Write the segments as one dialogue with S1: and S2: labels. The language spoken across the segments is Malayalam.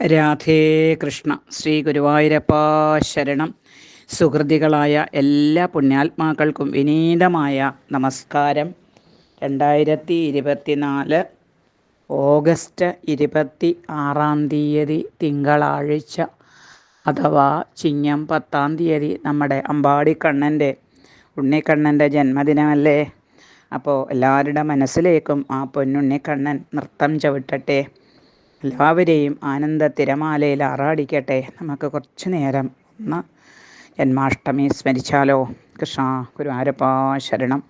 S1: രാധേ കൃഷ്ണ. ശ്രീ ഗുരുവായൂരപ്പ ശരണം. സുഹൃതികളായ എല്ലാ പുണ്യാത്മാക്കൾക്കും വിനീതമായ നമസ്കാരം. രണ്ടായിരത്തി ഇരുപത്തിനാല് ഓഗസ്റ്റ് ഇരുപത്തി ആറാം തീയതി തിങ്കളാഴ്ച അഥവാ ചിങ്ങം പത്താം തീയതി നമ്മുടെ അമ്പാടിക്കണ്ണന്റെ ഉണ്ണിക്കണ്ണന്റെ ജന്മദിനമല്ലേ? അപ്പോൾ എല്ലാവരുടെ മനസ്സിലേക്കും ആ പൊന്നുണ്ണിക്കണ്ണൻ നൃത്തം ചവിട്ടട്ടെ. എല്ലാവരെയും ആനന്ദ തിരമാലയിൽ ആറാടിക്കട്ടെ. നമുക്ക് കുറച്ചു നേരം ഒന്ന് ജന്മാഷ്ടമി സ്മരിച്ചാലോ? കൃഷ്ണ ഗുരുവാരപ്പാ ശരണം.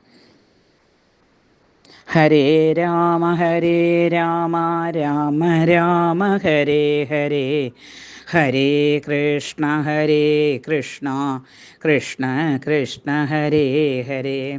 S1: ഹരേ രാമ ഹരേ രാമ രാമ രാമ ഹരേ ഹരേ. ഹരേ കൃഷ്ണ ഹരേ കൃഷ്ണ. കൃഷ്ണ കൃഷ്ണ ഹരേ ഹരേ.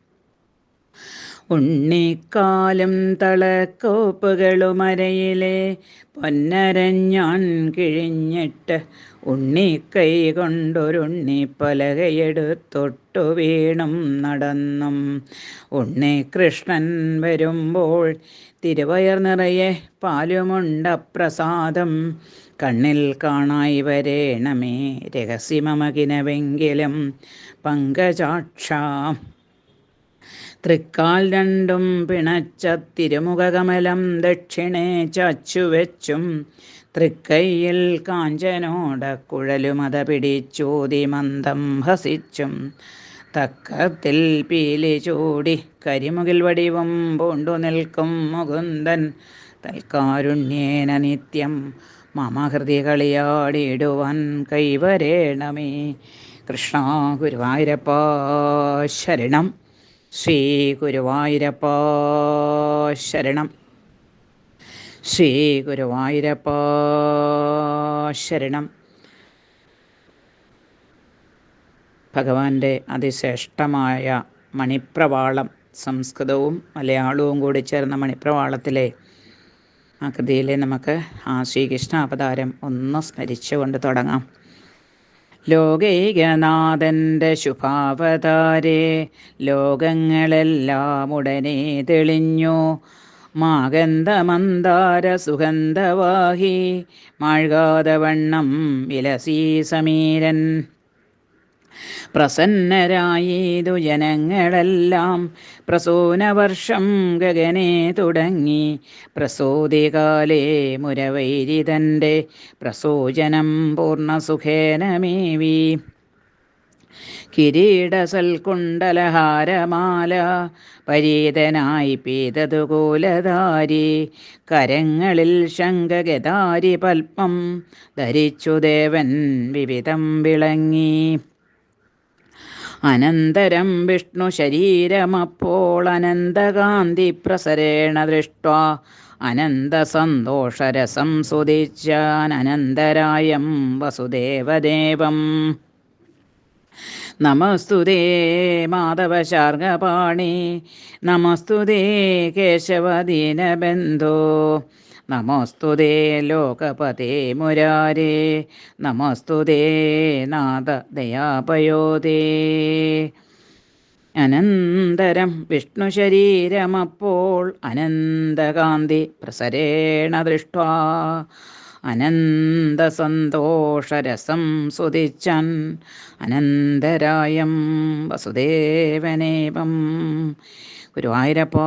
S1: ഉണ്ണിക്കാലും തളക്കോപ്പുകളുമരയിലെ പൊന്നരഞ്ഞാൻ കിഴിഞ്ഞിട്ട് ഉണ്ണിക്കൈ കൊണ്ടൊരുണ്ണി പലകയെടുത്തൊട്ടു വീണും നടന്നും. ഉണ്ണികൃഷ്ണൻ വരുമ്പോൾ തിരുവയർ നിറയെ പാലുമുണ്ട പ്രസാദം. കണ്ണിൽ കാണായി വരേണമേ രഹസ്യമമകിനവെങ്കിലും പങ്കജാക്ഷ തൃക്കാൽ രണ്ടും പിണച്ച തിരുമുഖകമലം ദക്ഷിണേ ചച്ചുവെച്ചും തൃക്കൈയിൽ കാഞ്ചനോട കുഴലുമത പിടിച്ചൂതി മന്ദം ഹസിച്ചും. തക്കത്തിൽ പീലി ചൂടി കരിമുകിൽ വടിവും പൂണ്ടു നിൽക്കും മുകുന്ദൻ. തൽക്കാരുണ്യേന നിത്യം മമ ഹൃദയ കളിയാടിയിടുവാൻ കൈവരേണമേ. കൃഷ്ണ ഗുരുവായൂരപ്പ ശരണം. ശ്രീ ഗുരുവായൂരപ്പ ശരണം. ശ്രീ ഗുരുവായൂരപ്പ ശരണം. ഭഗവാന്റെ അതിശ്രേഷ്ഠമായ മണിപ്രവാളം സംസ്കൃതവും മലയാളവും കൂടി ചേർന്ന മണിപ്രവാളത്തിലെ ആ കൃതിയിലെ നമുക്ക് ആ ശ്രീകൃഷ്ണ അവതാരം ഒന്ന് സ്മരിച്ചുകൊണ്ട് തുടങ്ങാം. ലോകൈകനാഥന്റെ ശുഭാവതാരേ ലോകങ്ങളെല്ലാം ഉടനെ തെളിഞ്ഞു. മാഗന്ധമന്ദാര സുഗന്ധവാഹി മാഴ്കാതവണ്ണം വിലസീ സമീരൻ. പ്രസന്നരായീതു ജനങ്ങളെല്ലാം പ്രസൂനവർഷം ഗഗനെ തുടങ്ങി. പ്രസൂതികാലേ മുരവൈരിതന്റെ പ്രസൂചനം പൂർണസുഖേനമേവി. കിരീടസൽക്കുണ്ടലഹാരമാല പരീതനായി പീതതുകൂലധാരി. കരങ്ങളിൽ ശങ്കഗതാരി പൽപ്പം ധരിച്ചു ദേവൻ വിവിധം വിളങ്ങി. അനന്തരം വിഷ്ണു ശരീരമപ്പോൾ അനന്തകാന്തി പ്രസരേണ ദൃഷ്ട അനന്തസന്തോഷരസം സുതിച്ചാൻ അനന്തരായം വസുദേവദേവം. നമസ്തുതേ മാധവ ശാർഗപാണി. നമസ്തുതേ കേശവദീനബന്ധോ. നമസ്തുതേ ലോകപതേ മുരാരേ. നമസ്തുതേ നാഥ ദയാപയോദേ അനന്തരം വിഷ്ണു ശരീരമപ്പോൾ അനന്തകാന്തി പ്രസരേണ ദൃഷ്ട അനന്തസന്തോഷരസം സുതിച്ചൻ അനന്തരായം വസുദേവനേവം. ഗുരുവായൂരപ്പ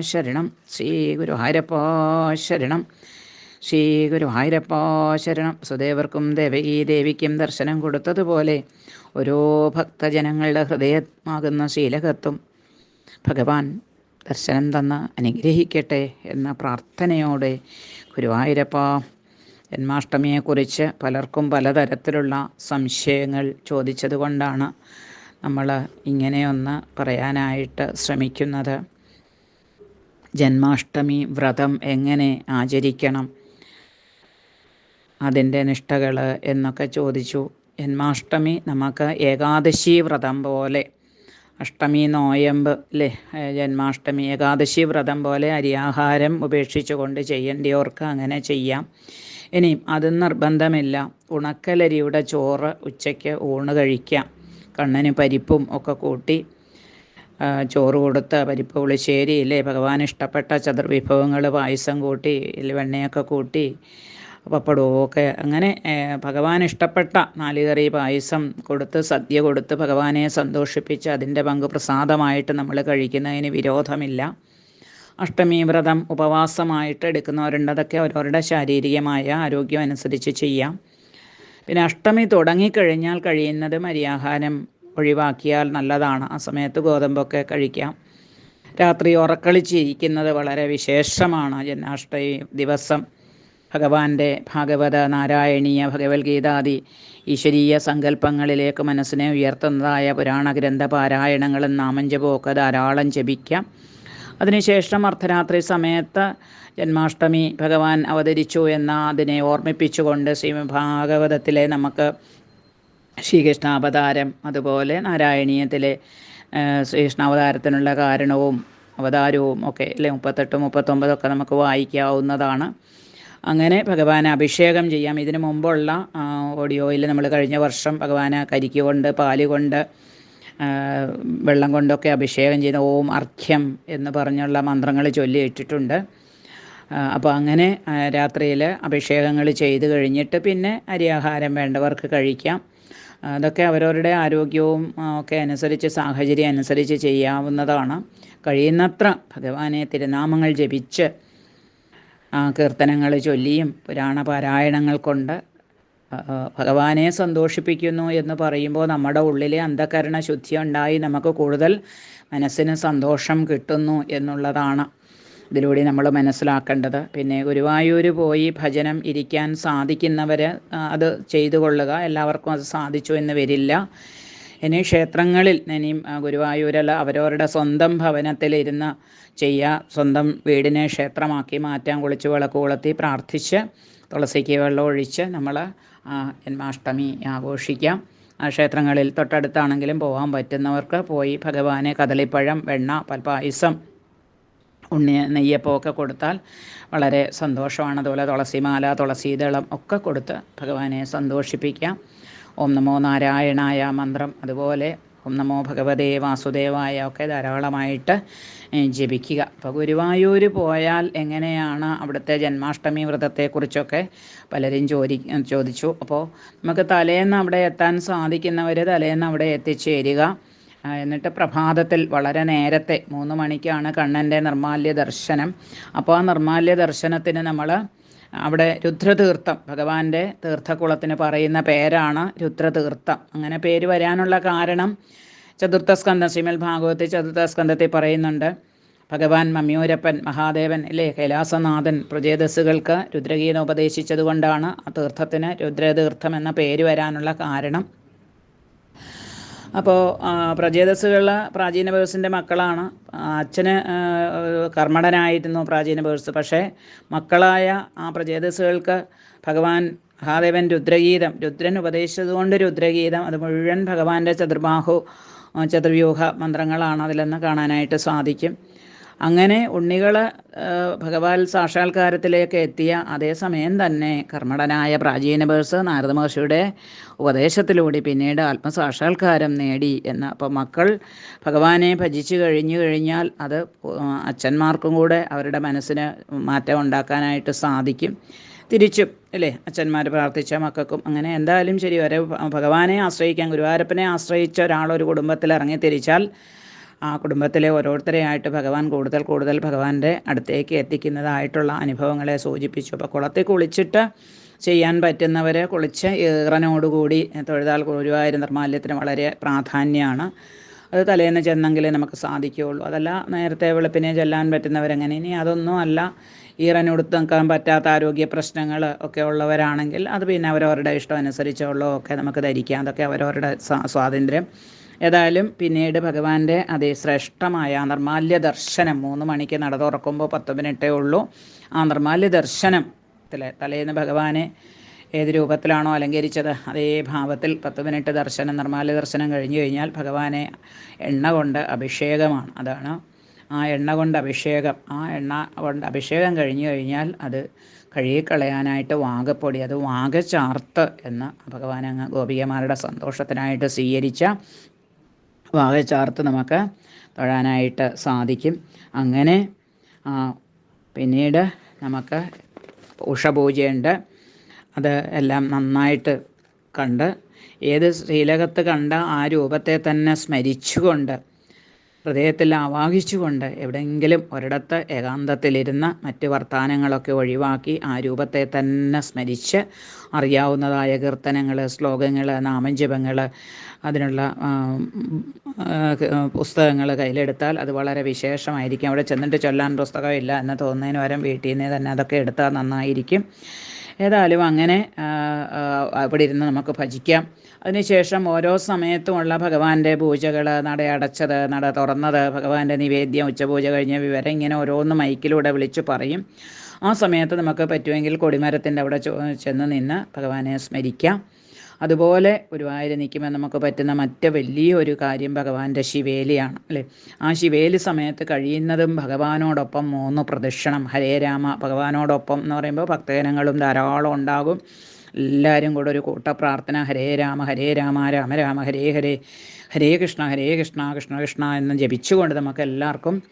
S1: ശരണം. ശ്രീ ഗുരുവായൂരപ്പോ ശരണം. ശ്രീ ഗുരുവായൂരപ്പോ ശരണം. സുദേവർക്കും ദേവകീ ദേവിക്കും ദർശനം കൊടുത്തതുപോലെ ഓരോ ഭക്തജനങ്ങളുടെ ഹൃദയമാകുന്ന ശീലകത്വം ഭഗവാൻ ദർശനം തന്ന് അനുഗ്രഹിക്കട്ടെ എന്ന പ്രാർത്ഥനയോടെ ഗുരുവായൂരപ്പ ജന്മാഷ്ടമിയെക്കുറിച്ച് പലർക്കും പലതരത്തിലുള്ള സംശയങ്ങൾ ചോദിച്ചതുകൊണ്ടാണ് നമ്മൾ ഇങ്ങനെയൊന്ന് പറയാനായിട്ട് ശ്രമിക്കുന്നത്. ജന്മാഷ്ടമി വ്രതം എങ്ങനെ ആചരിക്കണം? അതിന്റെ നിഷ്ഠകൾ എന്നൊക്കെ ചോദിച്ചു. ജന്മാഷ്ടമി നമുക്ക് ഏകാദശി വ്രതം പോലെ അഷ്ടമി നോയമ്പ് അല്ലേ ജന്മാഷ്ടമി ഏകാദശി വ്രതം പോലെ അരിയാഹാരം ഉപേക്ഷിച്ചുകൊണ്ട് ചെയ്യേണ്ടിയവർക്ക് അങ്ങനെ ചെയ്യാം. ഇനിയും അത് നിർബന്ധമില്ല. ഉണക്കലരിയുടെ ചോറ് ഉച്ചയ്ക്ക് ഊണ് കഴിക്കാം. കണ്ണന് പരിപ്പും ഒക്കെ കൂട്ടി ചോറ് കൊടുത്ത് പരിപ്പ് പുളിശ്ശേരി ഇല്ലേ ഭഗവാൻ ഇഷ്ടപ്പെട്ട ചതുർവിഭവങ്ങൾ പായസം കൂട്ടി വെണ്ണയൊക്കെ കൂട്ടി പപ്പടമൊക്കെ അങ്ങനെ ഭഗവാൻ ഇഷ്ടപ്പെട്ട നാലുകറി പായസം കൊടുത്ത് സദ്യ കൊടുത്ത് ഭഗവാനെ സന്തോഷിപ്പിച്ച് അതിന്റെ പങ്ക് പ്രസാദമായിട്ട് നമ്മൾ കഴിക്കുന്നതിന് വിരോധമില്ല. അഷ്ടമി വ്രതം ഉപവാസമായിട്ട് എടുക്കുന്നവരുണ്ട്. അതൊക്കെ അവരവരുടെ ശാരീരികമായ ആരോഗ്യം അനുസരിച്ച് ചെയ്യാം. പിന്നെ അഷ്ടമി തുടങ്ങിക്കഴിഞ്ഞാൽ കഴിയുന്നത് മര്യാഹാരം ഒഴിവാക്കിയാൽ നല്ലതാണ്. ആ സമയത്ത് ഗോതമ്പൊക്കെ കഴിക്കാം. രാത്രി ഉറക്കളിച്ചിരിക്കുന്നത് വളരെ വിശേഷമാണ്. ജന്മാഷ്ടമി ദിവസം ഭഗവാന്റെ ഭാഗവത നാരായണീയ ഭഗവത്ഗീതാദി ഈശ്വരീയ സങ്കല്പങ്ങളിലേക്ക് മനസ്സിനെ ഉയർത്തുന്നതായ പുരാണ ഗ്രന്ഥ പാരായണങ്ങളും നാമഞ്ചപമൊക്കെ ധാരാളം ജപിക്കാം. അതിനുശേഷം അർദ്ധരാത്രി സമയത്ത് ജന്മാഷ്ടമി ഭഗവാൻ അവതരിച്ചു എന്ന അതിനെ ഓർമ്മിപ്പിച്ചുകൊണ്ട് ശ്രീഭാഗവതത്തിലെ നമുക്ക് ശ്രീകൃഷ്ണാവതാരം അതുപോലെ നാരായണീയത്തിലെ ശ്രീകൃഷ്ണാവതാരത്തിനുള്ള കാരണവും അവതാരവും ഒക്കെ അല്ലെ മുപ്പത്തെട്ട് മുപ്പത്തൊമ്പതൊക്കെ നമുക്ക് വായിക്കാവുന്നതാണ്. അങ്ങനെ ഭഗവാനെ അഭിഷേകം ചെയ്യാം. ഇതിനു മുമ്പുള്ള ഓഡിയോയിൽ നമ്മൾ കഴിഞ്ഞ വർഷം ഭഗവാനെ കരിക്ക് കൊണ്ട് പാൽ കൊണ്ട് വെള്ളം കൊണ്ടൊക്കെ അഭിഷേകം ചെയ്ത ഓം അർഘ്യം എന്ന് പറഞ്ഞുള്ള മന്ത്രങ്ങൾ ചൊല്ലി ഇട്ടിട്ടുണ്ട്. അപ്പോൾ അങ്ങനെ രാത്രിയിൽ അഭിഷേകങ്ങൾ ചെയ്ത് കഴിഞ്ഞിട്ട് പിന്നെ അരിയാഹാരം വേണ്ടവർക്ക് കഴിക്കാം. അതൊക്കെ അവരവരുടെ ആരോഗ്യവും ഒക്കെ അനുസരിച്ച് സാഹചര്യം അനുസരിച്ച് ചെയ്യാവുന്നതാണ്. കഴിയുന്നത്ര ഭഗവാനെ തിരുനാമങ്ങൾ ജപിച്ച് കീർത്തനങ്ങൾ ചൊല്ലിയും പുരാണ പാരായണങ്ങൾ കൊണ്ട് ഭഗവാനെ സന്തോഷിപ്പിക്കുന്നു എന്ന് പറയുമ്പോൾ നമ്മുടെ ഉള്ളിലെ അന്ധകരണ ശുദ്ധി ഉണ്ടായി നമുക്ക് കൂടുതൽ മനസ്സിന് സന്തോഷം കിട്ടുന്നു എന്നുള്ളതാണ് ഇതിലൂടെ നമ്മൾ മനസ്സിലാക്കേണ്ടത്. പിന്നെ ഗുരുവായൂർ പോയി ഭജനം ഇരിക്കാൻ സാധിക്കുന്നവർ അത് ചെയ്തു കൊള്ളുക. എല്ലാവർക്കും അത് സാധിച്ചു എന്ന് വരില്ല. ഇനി ക്ഷേത്രങ്ങളിൽ ഇനിയും ഗുരുവായൂരല്ല അവരവരുടെ സ്വന്തം ഭവനത്തിലിരുന്ന് ചെയ്യുക സ്വന്തം വീടിനെ ക്ഷേത്രമാക്കി മാറ്റാൻ കുളിച്ച് വിളക്ക് കൊളുത്തി പ്രാർത്ഥിച്ച് തുളസിക്ക് വെള്ളം ഒഴിച്ച് നമ്മൾ ജന്മാഷ്ടമി ആഘോഷിക്കാം. ക്ഷേത്രങ്ങളിൽ തൊട്ടടുത്താണെങ്കിലും പോകാൻ പറ്റുന്നവർക്ക് പോയി ഭഗവാനെ കദളിപ്പഴം വെണ്ണ പൽപ്പായസം ഉണ്ണി നെയ്യപ്പമൊക്കെ കൊടുത്താൽ വളരെ സന്തോഷമാണ്. അതുപോലെ തുളസിമാല തുളസീദളം ഒക്കെ കൊടുത്ത് ഭഗവാനെ സന്തോഷിപ്പിക്കാം. ഓം നമോ നാരായണായ മന്ത്രം. അതുപോലെ ഓം നമോ ഭഗവതേ വാസുദേവായ ഒക്കെ ധാരാളമായിട്ട് ജപിക്കുക. അപ്പോൾ ഗുരുവായൂർ പോയാൽ എങ്ങനെയാണ് അവിടുത്തെ ജന്മാഷ്ടമി വ്രതത്തെക്കുറിച്ചൊക്കെ പലരും ചോദി ചോദിച്ചു. അപ്പോൾ നമുക്ക് തലേന്ന് അവിടെ എത്താൻ സാധിക്കുന്നവർ തലേന്ന് അവിടെ എത്തിച്ചേരുക. എന്നിട്ട് പ്രഭാതത്തിൽ വളരെ നേരത്തെ മൂന്ന് മണിക്കാണ് കണ്ണന്റെ നിർമാല്യ ദർശനം അപ്പോൾ ആ നിർമാല്യ ദർശനത്തിന് നമ്മൾ അവിടെ രുദ്രതീർത്ഥം ഭഗവാന്റെ തീർത്ഥക്കുളത്തിന് പറയുന്ന പേരാണ് രുദ്രതീർത്ഥം. അങ്ങനെ പേര് വരാനുള്ള കാരണം ചതുർത്ഥ സ്കന്ധം ശ്രീമൽ ഭാഗവത്തിൽ ചതുർത്ഥ സ്കന്ധത്തിൽ പറയുന്നുണ്ട്. ഭഗവാൻ മമ്മിയൂരപ്പൻ മഹാദേവൻ അല്ലേ കൈലാസനാഥൻ പ്രജേതസ്സുകൾക്ക് രുദ്രഗീത ഉപദേശിച്ചതുകൊണ്ടാണ് ആ തീർത്ഥത്തിന് രുദ്രതീർത്ഥം എന്ന പേര് വരാനുള്ള കാരണം. അപ്പോൾ പ്രജേതസ്സുകളിൽ പ്രാചീന ബേഴ്സിന്റെ മക്കളാണ്. അച്ഛന് കർമ്മടനായിരുന്നു പ്രാചീന ബേഴ്സ് പക്ഷേ മക്കളായ ആ പ്രജേതസ്സുകൾക്ക് ഭഗവാൻ മഹാദേവൻ രുദ്രഗീതം രുദ്രൻ ഉപദേശിച്ചതുകൊണ്ട് രുദ്രഗീതം അത് മുഴുവൻ ഭഗവാന്റെ ചതുർബാഹു ചതുർവ്യൂഹ മന്ത്രങ്ങളാണ് അതിലെന്ന് കാണാനായിട്ട് സാധിക്കും. അങ്ങനെ ഉണ്ണികൾ ഭഗവാൻ സാക്ഷാത്കാരത്തിലേക്ക് എത്തിയ അതേസമയം തന്നെ കർമ്മടനായ പ്രാചീന ബേഴ്സ് നാരദ മഹർഷിയുടെ ഉപദേശത്തിലൂടെ പിന്നീട് ആത്മസാക്ഷാത്കാരം നേടി എന്ന്. അപ്പോൾ മക്കൾ ഭഗവാനെ ഭജിച്ചു കഴിഞ്ഞു കഴിഞ്ഞാൽ അത് അച്ഛന്മാർക്കും കൂടെ അവരുടെ മനസ്സിന് മാറ്റം ഉണ്ടാക്കാനായിട്ട് സാധിക്കും. തിരിച്ചും അല്ലേ അച്ഛന്മാർ പ്രാർത്ഥിച്ച മക്കൾക്കും അങ്ങനെ എന്തായാലും ശരി. വരെ ഭഗവാനെ ആശ്രയിക്കാൻ ഗുരുവായൂരപ്പനെ ആശ്രയിച്ച ഒരാളൊരു കുടുംബത്തിൽ ഇറങ്ങി തിരിച്ചാൽ ആ കുടുംബത്തിലെ ഓരോരുത്തരെയായിട്ട് ഭഗവാൻ കൂടുതൽ കൂടുതൽ ഭഗവാന്റെ അടുത്തേക്ക് എത്തിക്കുന്നതായിട്ടുള്ള അനുഭവങ്ങളെ സൂചിപ്പിച്ചു. അപ്പോൾ കുളത്തിൽ കുളിച്ചിട്ട് ചെയ്യാൻ പറ്റുന്നവർ കുളിച്ച് ഈറനോടുകൂടി തൊഴുതാൽ ഗുരുവായൂർ നിർമാല്യത്തിന് വളരെ പ്രാധാന്യമാണ് അത് തലേന്ന് ചെന്നെങ്കിലേ നമുക്ക് സാധിക്കുകയുള്ളൂ. അതല്ല നേരത്തെ വെളുപ്പിനെ ചെല്ലാൻ പറ്റുന്നവരെങ്ങനെ? ഇനി അതൊന്നും അല്ല. ഈറനൊടുത്ത് നിൽക്കാൻ പറ്റാത്ത ആരോഗ്യ പ്രശ്നങ്ങൾ ഒക്കെ ഉള്ളവരാണെങ്കിൽ അത് പിന്നെ അവരവരുടെ ഇഷ്ടം അനുസരിച്ചുള്ളതൊക്കെ നമുക്ക് ധരിക്കാം. അതൊക്കെ അവരവരുടെ സ്വാതന്ത്ര്യം. ഏതായാലും പിന്നീട് ഭഗവാന്റെ അതേ ശ്രേഷ്ഠമായ നിർമാല്യ ദർശനം മൂന്ന് മണിക്ക് നട തുറക്കുമ്പോൾ പത്ത് മിനിറ്റേ ഉള്ളൂ. ആ നിർമാല്യ ദർശനം തലേന്ന് ഭഗവാനെ ഏത് രൂപത്തിലാണോ അലങ്കരിച്ചത് അതേ ഭാവത്തിൽ പത്ത് മിനിറ്റ് ദർശനം നിർമാല്യ ദർശനം കഴിഞ്ഞു കഴിഞ്ഞാൽ ഭഗവാനെ എണ്ണ കൊണ്ട് അഭിഷേകമാണ്. അതാണ് ആ എണ്ണ കൊണ്ട് അഭിഷേകം. ആ എണ്ണ കൊണ്ട് അഭിഷേകം കഴിഞ്ഞു കഴിഞ്ഞാൽ അത് കഴുകിക്കളയാനായിട്ട് വാഗപ്പൊടി അത് വാഗചാർത്ത് എന്ന് ഭഗവാൻ അങ്ങ് ഗോപികമാരുടെ സന്തോഷത്തിനായിട്ട് സ്വീകരിച്ച വാഗചാർത്ത് നമുക്ക് തൊഴാനായിട്ട് സാധിക്കും. അങ്ങനെ പിന്നീട് നമുക്ക് ഉഷപൂജയുണ്ട്. അത് എല്ലാം നന്നായിട്ട് കണ്ട് ഏത് ശ്രീലകത്ത് കണ്ട ആ രൂപത്തെ തന്നെ സ്മരിച്ചുകൊണ്ട് ഹൃദയത്തിൽ ആവാഹിച്ചുകൊണ്ട് എവിടെയെങ്കിലും ഒരിടത്ത് ഏകാന്തത്തിലിരുന്ന് മറ്റ് വർത്തമാനങ്ങളൊക്കെ ഒഴിവാക്കി ആ രൂപത്തെ തന്നെ സ്മരിച്ച് അറിയാവുന്നതായ കീർത്തനങ്ങൾ ശ്ലോകങ്ങൾ നാമജപങ്ങൾ അതിനുള്ള പുസ്തകങ്ങൾ കയ്യിലെടുത്താൽ അത് വളരെ വിശേഷമായിരിക്കും. അവിടെ ചെന്നിട്ട് ചൊല്ലാൻ പുസ്തകമില്ല എന്ന് തോന്നുന്നതിന് പകരം വീട്ടിൽ നിന്ന് തന്നെ അതൊക്കെ എടുത്താൽ നന്നായിരിക്കും. ഏതായാലും അങ്ങനെ അവിടെ ഇരുന്ന് നമുക്ക് ഭജിക്കാം. അതിനുശേഷം ഓരോ സമയത്തുമുള്ള ഭഗവാന്റെ പൂജകൾ നട അടച്ചത് നട തുറന്നത് ഭഗവാന്റെ നിവേദ്യം ഉച്ചപൂജ കഴിഞ്ഞ വിവരം ഇങ്ങനെ ഓരോന്ന് മൈക്കിലൂടെ വിളിച്ചു പറയും. ആ സമയത്ത് നമുക്ക് പറ്റുമെങ്കിൽ കൊടിമരത്തിന്റെ അവിടെ ചെന്ന് നിന്ന് ഭഗവാനെ സ്മരിക്കാം. അതുപോലെ ഗുരുവായൂർ നിൽക്കുമ്പോൾ നമുക്ക് പറ്റുന്ന മറ്റ് വലിയൊരു കാര്യം ഭഗവാന്റെ ശിവേലിയാണ് അല്ലേ? ആ ശിവേലി സമയത്ത് കഴിയുന്നതും ഭഗവാനോടൊപ്പം മൂന്ന് പ്രദക്ഷിണം ഹരേ രാമ ഭഗവാനോടൊപ്പം എന്ന് പറയുമ്പോൾ ഭക്തജനങ്ങളും ധാരാളം ഉണ്ടാകും. എല്ലാവരും കൂടെ ഒരു കൂട്ടപ്രാർത്ഥന ഹരേ രാമ ഹരേ രാമ രാമ രാമ ഹരേ ഹരേ ഹരേ കൃഷ്ണ ഹരേ കൃഷ്ണ കൃഷ്ണ കൃഷ്ണ എന്ന് ജപിച്ചുകൊണ്ട് നമുക്ക് എല്ലാവർക്കും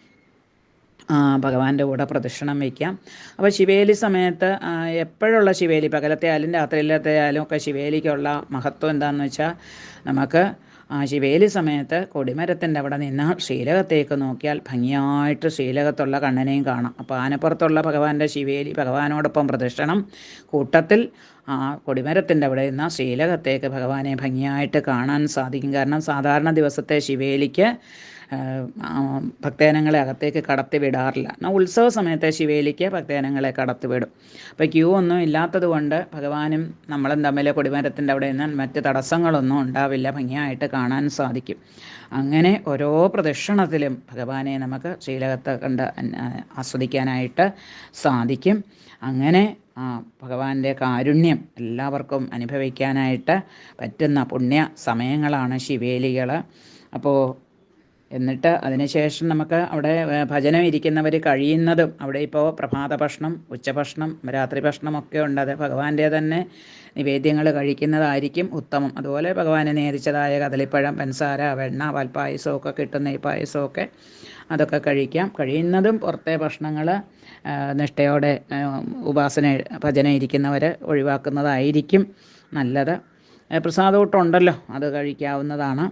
S1: ഭഗവാന്റെ കൂടെ പ്രദക്ഷിണം വയ്ക്കാം. അപ്പോൾ ശിവേലി സമയത്ത് എപ്പോഴുള്ള ശിവേലി? പകലത്തെ ആയാലും രാത്രിയിലത്തെ ആയാലും ഒക്കെ ശിവേലിക്കുള്ള മഹത്വം എന്താണെന്ന് വെച്ചാൽ നമുക്ക് ആ ശിവേലി സമയത്ത് കൊടിമരത്തിന്റെ അവിടെ നിന്ന് ശ്രീലകത്തേക്ക് നോക്കിയാൽ ഭംഗിയായിട്ട് ശ്രീലകത്തുള്ള കണ്ണനെയും കാണാം. അപ്പോൾ ആനപ്പുറത്തുള്ള ഭഗവാന്റെ ശിവേലി ഭഗവാനോടൊപ്പം പ്രദക്ഷിണം. കൂട്ടത്തിൽ ആ കൊടിമരത്തിന്റെ അവിടെ നിന്ന് ശ്രീലകത്തേക്ക് ഭഗവാനെ ഭംഗിയായിട്ട് കാണാൻ സാധിക്കും. കാരണം സാധാരണ ദിവസത്തെ ശിവേലിക്ക് ഭക്തജനങ്ങളെ അകത്തേക്ക് കടത്തി വിടാറില്ല. എന്നാൽ ഉത്സവ സമയത്തെ ശിവേലിക്ക് ഭക്തജനങ്ങളെ കടത്തി വിടും. അപ്പോൾ ക്യൂ ഒന്നും ഇല്ലാത്തത് കൊണ്ട് ഭഗവാനും നമ്മളും തമ്മിൽ കൊടിമരത്തിന്റെ അവിടെ നിന്ന് മറ്റ് തടസ്സങ്ങളൊന്നും ഉണ്ടാവില്ല. ഭംഗിയായിട്ട് കാണാൻ സാധിക്കും. അങ്ങനെ ഓരോ പ്രദക്ഷിണത്തിലും ഭഗവാനെ നമുക്ക് ശ്രീലകത്ത് കണ്ട് ആസ്വദിക്കാനായിട്ട് സാധിക്കും. അങ്ങനെ ആ ഭഗവാന്റെ കാരുണ്യം എല്ലാവർക്കും അനുഭവിക്കാനായിട്ട് പറ്റുന്ന പുണ്യ സമയങ്ങളാണ് ശിവേലികൾ അപ്പോൾ എന്നിട്ട് അതിനുശേഷം നമുക്ക് അവിടെ ഭജനം ഇരിക്കുന്നവർ കഴിയുന്നതും അവിടെ ഇപ്പോൾ പ്രഭാത ഭക്ഷണം ഉച്ചഭക്ഷണം രാത്രി ഭക്ഷണമൊക്കെ ഉണ്ട്. അത് ഭഗവാന്റെ തന്നെ നിവേദ്യങ്ങൾ കഴിക്കുന്നതായിരിക്കും ഉത്തമം. അതുപോലെ ഭഗവാനെ നേരിച്ചതായ കദളിപ്പഴം പെൻസാര വെണ്ണ പാൽപ്പായസമൊക്കെ കിട്ടുന്ന ഈ പായസമൊക്കെ അതൊക്കെ കഴിക്കാം. കഴിയുന്നതും പുറത്തെ ഭക്ഷണങ്ങൾ നിഷ്ഠയോടെ ഉപാസന ഭജന ഇരിക്കുന്നവർ ഒഴിവാക്കുന്നതായിരിക്കും നല്ലത്. പ്രസാദമൂട്ടുണ്ടല്ലോ അത് കഴിക്കാവുന്നതാണ്.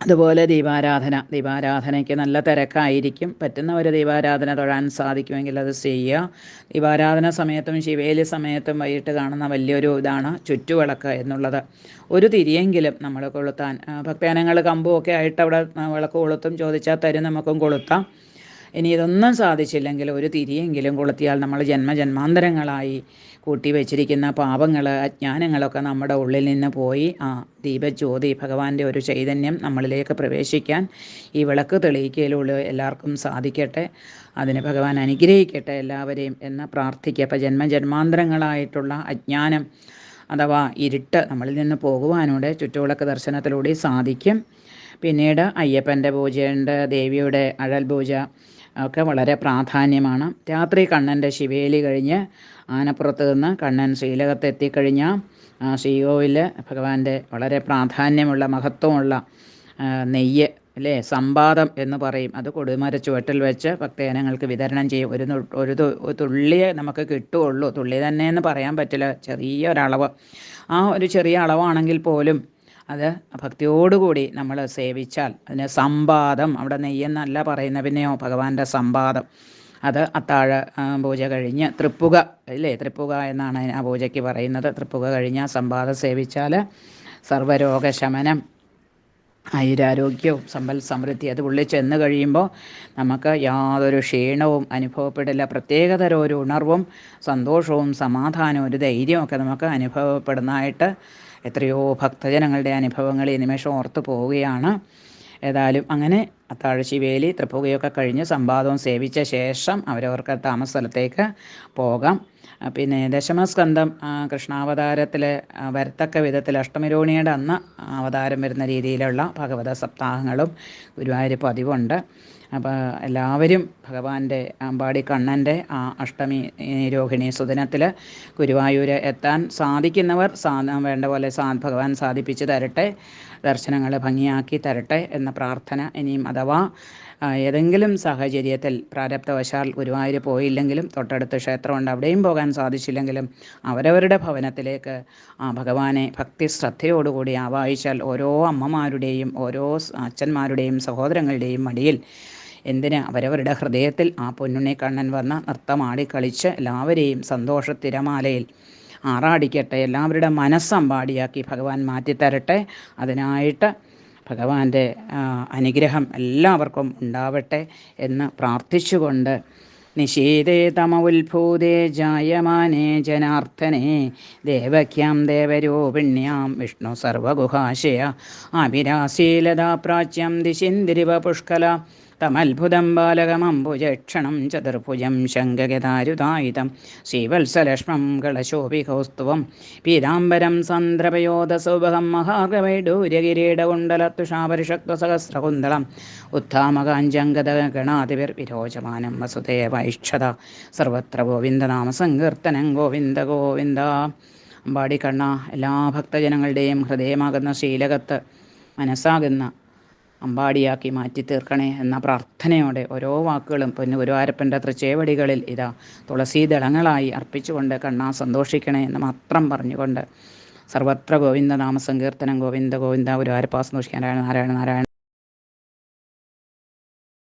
S1: അതുപോലെ ദീപാരാധന ദീപാരാധനയ്ക്ക് നല്ല തിരക്കായിരിക്കും. പറ്റുന്നവർ ദീപാരാധന തൊഴാൻ സാധിക്കുമെങ്കിൽ അത് ചെയ്യുക. ദീപാരാധന സമയത്തും ശിവേലി സമയത്തും വൈകിട്ട് കാണുന്ന വലിയൊരു ഇതാണ് ചുറ്റുവിളക്ക് എന്നുള്ളത്. ഒരു തിരിയെങ്കിലും നമ്മൾ കൊളുത്താൻ. ഭക്തജനങ്ങൾ കമ്പുമൊക്കെ ആയിട്ട് അവിടെ വിളക്ക് കൊളുത്തും ചോദിച്ചാൽ തരും നമുക്കും കൊളുത്താം. ഇനി ഇതൊന്നും സാധിച്ചില്ലെങ്കിൽ ഒരു തിരിയെങ്കിലും കൊളുത്തിയാൽ നമ്മൾ ജന്മജന്മാന്തരങ്ങളായി കൂട്ടി വെച്ചിരിക്കുന്ന പാപങ്ങൾ അജ്ഞാനങ്ങളൊക്കെ നമ്മുടെ ഉള്ളിൽ നിന്ന് പോയി. ആ ദീപജ്യോതി ഭഗവാന്റെ ഒരു ചൈതന്യം നമ്മളിലേക്ക് പ്രവേശിക്കാൻ ഈ വിളക്ക് തെളിയിക്കലുള്ള എല്ലാവർക്കും സാധിക്കട്ടെ. അതിന് ഭഗവാൻ അനുഗ്രഹിക്കട്ടെ എല്ലാവരെയും എന്ന് പ്രാർത്ഥിക്കുക അപ്പം ജന്മജന്മാന്തരങ്ങളായിട്ടുള്ള അജ്ഞാനം അഥവാ ഇരുട്ട് നമ്മളിൽ നിന്ന് പോകുവാനൂടെ ചുറ്റുവിളക്ക് ദർശനത്തിലൂടെ സാധിക്കും. പിന്നീട് അയ്യപ്പന്റെ പൂജയുണ്ട് ദേവിയുടെ അഴൽ പൂജ ഒക്കെ വളരെ പ്രാധാന്യമാണ്. രാത്രി കണ്ണന്റെ ശിവേലി കഴിഞ്ഞ് ആനപ്പുറത്ത് നിന്ന് കണ്ണൻ ശ്രീലകത്തെത്തിക്കഴിഞ്ഞാൽ ശ്രീകോവിൽ ഭഗവാന്റെ വളരെ പ്രാധാന്യമുള്ള മഹത്വമുള്ള നെയ്യ് അല്ലേ സമ്പാദം എന്ന് പറയും. അത് കൊടുമര ചുവട്ടിൽ വെച്ച് ഭക്തജനങ്ങൾക്ക് വിതരണം ചെയ്യും. ഒരു ഒരു തുള്ളിയെ നമുക്ക് കിട്ടുകയുള്ളൂ. തുള്ളി തന്നെ എന്ന് പറയാൻ പറ്റില്ല. ചെറിയ ഒരളവ് ആ ഒരു ചെറിയ അളവാണെങ്കിൽ പോലും അത് ഭക്തിയോടുകൂടി നമ്മൾ സേവിച്ചാൽ അതിന് സമ്പാദം അവിടെ നെയ്യെന്നല്ല പറയുന്ന പിന്നെയോ ഭഗവാന്റെ സമ്പാദം അത് അത്താഴ പൂജ കഴിഞ്ഞ് തൃപ്പുക അല്ലേ തൃപ്പുക എന്നാണ് ആ പൂജയ്ക്ക് പറയുന്നത്. തൃപ്പുക കഴിഞ്ഞ് സമ്പാദം സേവിച്ചാൽ സർവരോഗശമനം ആയുരാരോഗ്യവും സമ്പൽ സമൃദ്ധി അത് ഉള്ളിൽ ചെന്ന് കഴിയുമ്പോൾ നമുക്ക് യാതൊരു ക്ഷീണവും അനുഭവപ്പെടില്ല. പ്രത്യേകതരം ഒരു ഉണർവും സന്തോഷവും സമാധാനവും ഒരു ധൈര്യമൊക്കെ നമുക്ക് അനുഭവപ്പെടുന്നതായിട്ട് എത്രയോ ഭക്തജനങ്ങളുടെ അനുഭവങ്ങൾ ഈ നിമിഷം ഓർത്തു പോവുകയാണ്. ഏതായാലും അങ്ങനെ അത്താഴശിവേലി തൃപ്പുകയൊക്കെ കഴിഞ്ഞ് സംവാദവും സേവിച്ച ശേഷം അവരവർക്ക് താമസ സ്ഥലത്തേക്ക് പോകാം. പിന്നെ ദശമസ്കന്ധം കൃഷ്ണാവതാരത്തിൽ വരത്തക്ക വിധത്തിൽ അഷ്ടമിരോണിയുടെ അന്ന് അവതാരം വരുന്ന രീതിയിലുള്ള ഭഗവത സപ്താഹങ്ങളും ഗുരുവായൂർ പതിവുണ്ട്. അപ്പോൾ എല്ലാവരും ഭഗവാന്റെ അമ്പാടി കണ്ണന്റെ ആ അഷ്ടമി രോഹിണി സുദിനത്തിൽ ഗുരുവായൂർ എത്താൻ സാധിക്കുന്നവർ സാ വേണ്ട പോലെ സാ ഭഗവാൻ സാധിപ്പിച്ച് തരട്ടെ ദർശനങ്ങൾ ഭംഗിയാക്കി തരട്ടെ എന്ന പ്രാർത്ഥന ഇനിയും അഥവാ ഏതെങ്കിലും സാഹചര്യത്തിൽ പ്രാരബ്ധവശാൽ ഗുരുവായൂർ പോയില്ലെങ്കിലും തൊട്ടടുത്ത് ക്ഷേത്രമുണ്ട് അവിടെയും പോകാൻ സാധിച്ചില്ലെങ്കിലും അവരവരുടെ ഭവനത്തിലേക്ക് ആ ഭഗവാനെ ഭക്തി ശ്രദ്ധയോടുകൂടി ആവാഹിച്ചാൽ ഓരോ അമ്മമാരുടെയും ഓരോ അച്ഛന്മാരുടെയും സഹോദരങ്ങളുടെയും മടിയിൽ എന്തിന് അവരവരുടെ ഹൃദയത്തിൽ ആ പൊന്നുണ്ണി കണ്ണൻ വന്ന നൃത്തമാടി കളിച്ച് എല്ലാവരെയും സന്തോഷ തിരമാലയിൽ ആറാടിക്കട്ടെ എല്ലാവരുടെ മനസ്സമ്പാടിയാക്കി ഭഗവാൻ മാറ്റിത്തരട്ടെ. അതിനായിട്ട് ഭഗവാന്റെ അനുഗ്രഹം എല്ലാവർക്കും ഉണ്ടാവട്ടെ എന്ന് പ്രാർത്ഥിച്ചുകൊണ്ട് നിഷീതേ തമ ഉത്ഭൂതേ ജായമാനേ ജനാർത്ഥനേ ദേവക്യാം ദേവരൂപിണ്യാം വിഷ്ണു സർവഗുഹാശയ അഭിരാശീലതാ പ്രാച്യം ദിശിന്തിരിവ പുഷ്കല തമത്ഭുതം ബാലകമംബുജക്ഷണം ചതുർഭുജം ശങ്കഗതാരുതായുധം ശ്രീവത്സലക്ഷ്മം കളശോഭികൗസ്തുവം പീതാംബരം സന്ദ്രപയോധസൗഭകം മഹാകവൈഡൂര്യകിരീടകുണ്ടലത്തുഷാപരിഷക്തസഹസ്രകുന്തളം ഉത്ഥാമകാഞ്ചങ്കതഗണാതിപിർ വിരോചമാനം വസുദേവൈക്ഷത സർവത്ര ഗോവിന്ദനാമ സങ്കീർത്തനം ഗോവിന്ദ ഗോവിന്ദ അമ്പാടിക്കണ്ണ എല്ലാ ഭക്തജനങ്ങളുടെയും ഹൃദയമാകുന്ന ശീലകത്ത് മനസ്സാകുന്ന അമ്പാടിയാക്കി മാറ്റി തീർക്കണേ എന്ന പ്രാർത്ഥനയോടെ ഓരോ വാക്കുകളും പൊന്നു ഗുരുവാരപ്പന്റെ തൃച്ചേവടികളിൽ ഇതാ തുളസീദളങ്ങളായി അർപ്പിച്ചുകൊണ്ട് കണ്ണാ സന്തോഷിക്കണേ എന്ന് മാത്രം പറഞ്ഞുകൊണ്ട് സർവത്ര ഗോവിന്ദ നാമസങ്കീർത്തനം ഗോവിന്ദ ഗോവിന്ദ ഗുരുവാരപ്പാസ് നാരായണ നാരായണ നാരായണ